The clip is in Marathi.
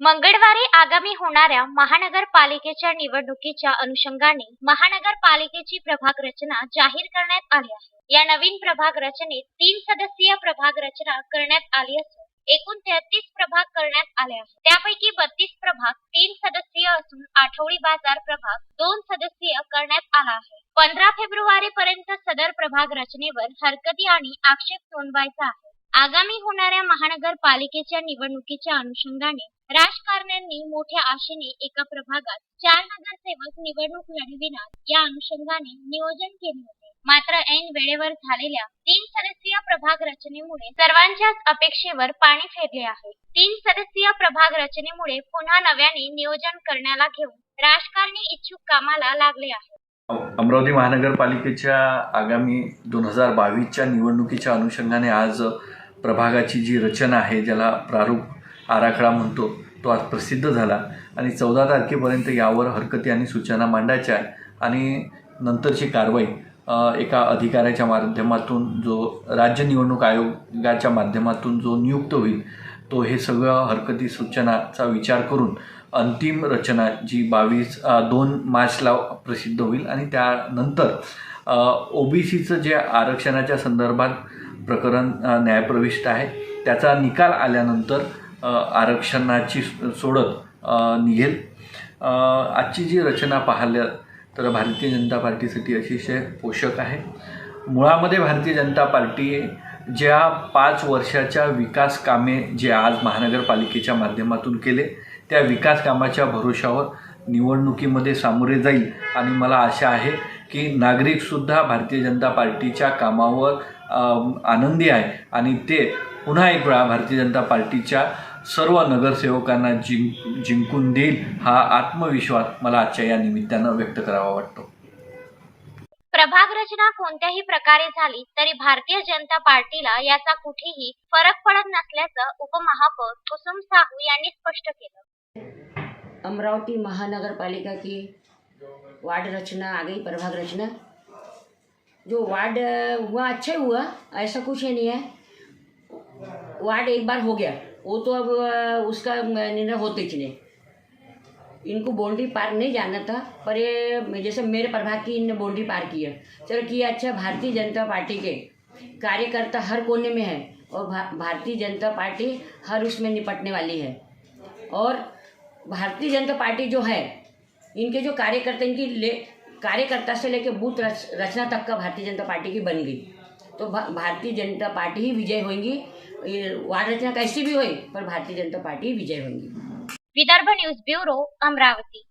मंगळवारी आगामी होणाऱ्या महानगरपालिकेच्या निवडणुकीच्या अनुषंगाने महानगरपालिकेची प्रभाग रचना जाहीर करण्यात आली आहे. या नवीन प्रभाग रचनेत तीन सदस्यीय प्रभाग रचना करण्यात आली असून एकूण तेहतीस प्रभाग करण्यात आले आहेत. त्यापैकी बत्तीस प्रभाग तीन सदस्यीय असून आठवडी बाजार प्रभाग दोन सदस्यीय करण्यात आला आहे. पंधरा फेब्रुवारी पर्यंत सदर प्रभाग रचनेवर हरकती आणि आक्षेप नोंदवायचा आहे. आगामी होणाऱ्या महानगरपालिकेच्या निवडणुकीच्या अनुषंगाने राजकारण्यांनी मोठ्या आशेने एका प्रभागात चार नगरसेवक निवडणूक लढविणार या अनुषंगाने नियोजन केले होते. मात्र ऐन वेळेवर झालेल्या तीन सदस्यीय प्रभाग रचनेमुळे सर्वांच्याच अपेक्षेवर पाणी फेरले आहे. तीन सदस्यीय प्रभाग रचनेमुळे पुन्हा नव्याने नियोजन करण्याला घेऊन राजकारणी इच्छुक कामाला लागले आहे अमरावती महानगरपालिकेच्या आगामी दोन हजार बावीसच्या निवडणुकीच्या अनुषंगाने आज प्रभागाची जी रचना आहे ज्याला प्रारूप आराखडा म्हणतो तो आज प्रसिद्ध झाला. आणि चौदा तारखेपर्यंत यावर हरकती आणि सूचना मांडायच्या आहे आणि नंतरची कारवाई एका अधिकाऱ्याच्या माध्यमातून जो राज्य निवडणूक आयोगाच्या माध्यमातून जो नियुक्त होईल तो हे सगळं हरकती सूचनाचा विचार करून अंतिम रचना जी बावीस दोन मार्चला प्रसिद्ध होईल. आणि त्यानंतर ओ बी सीचं जे आरक्षणाच्या संदर्भात प्रकरण न्यायप्रविष्ट आहे. त्याचा निकाल आल्यानंतर आरक्षणाची सोडत निघेल. आजची जी रचना पाहिल्या तर भारतीय जनता पार्टीसाठी अतिशय पोषक आहे. मुळामध्ये भारतीय जनता पार्टी ज्या पाच वर्षाच्या विकास कामे जे आज महानगरपालिकेच्या माध्यमातून केले त्या विकास कामाच्या भरोशावर निवडणुकीमध्ये सामोरे जाईल. आणि मला आशा आहे की नागरिकसुद्धा भारतीय जनता पार्टीच्या कामावर आनंदी आहे. आणि ते पुन्हा एक वेळा भारतीय जनता पार्टीच्या सर्व नगरसेवकांना जिंक जिंकून देईल हा आत्मविश्वास मला आजच्या या निमित्तानं व्यक्त करावा वाटतो. प्रभाग रचना कोणत्याही प्रकारे झाली तरी भारतीय जनता पार्टीला याचा कुठेही फरक पडत नसल्याचं उपमहापौर कुसुम साहू यांनी स्पष्ट केलं. अमरावती महानगर पालिका की वार्ड रचना आ गई प्रभाग रचना जो वार्ड हुआ अच्छा ही हुआ ऐसा कुछ ही नहीं है। वार्ड एक बार हो गया वो तो अब उसका निर्णय होते ही नहीं। इनको बाउंड्री पार नहीं जाना था पर ये जैसे मेरे प्रभाग की इनने बाउंड्री पार की है। चलो किया अच्छा भारतीय जनता पार्टी के कार्यकर्ता हर कोने में है और भा, भारतीय जनता पार्टी हर उसमें निपटने वाली है। और भारतीय जनता पार्टी जो है इनके जो कार्यकर्ता इनकी ले कार्यकर्ता से लेकर बूथ रच, रचना तक का भारतीय जनता पार्टी की बन गई। तो भा, भारतीय जनता पार्टी ही विजय होंगी। वार्ड रचना कैसी भी होई पर भारतीय जनता पार्टी विजय होंगी। Vidarbha news bureau Amravati.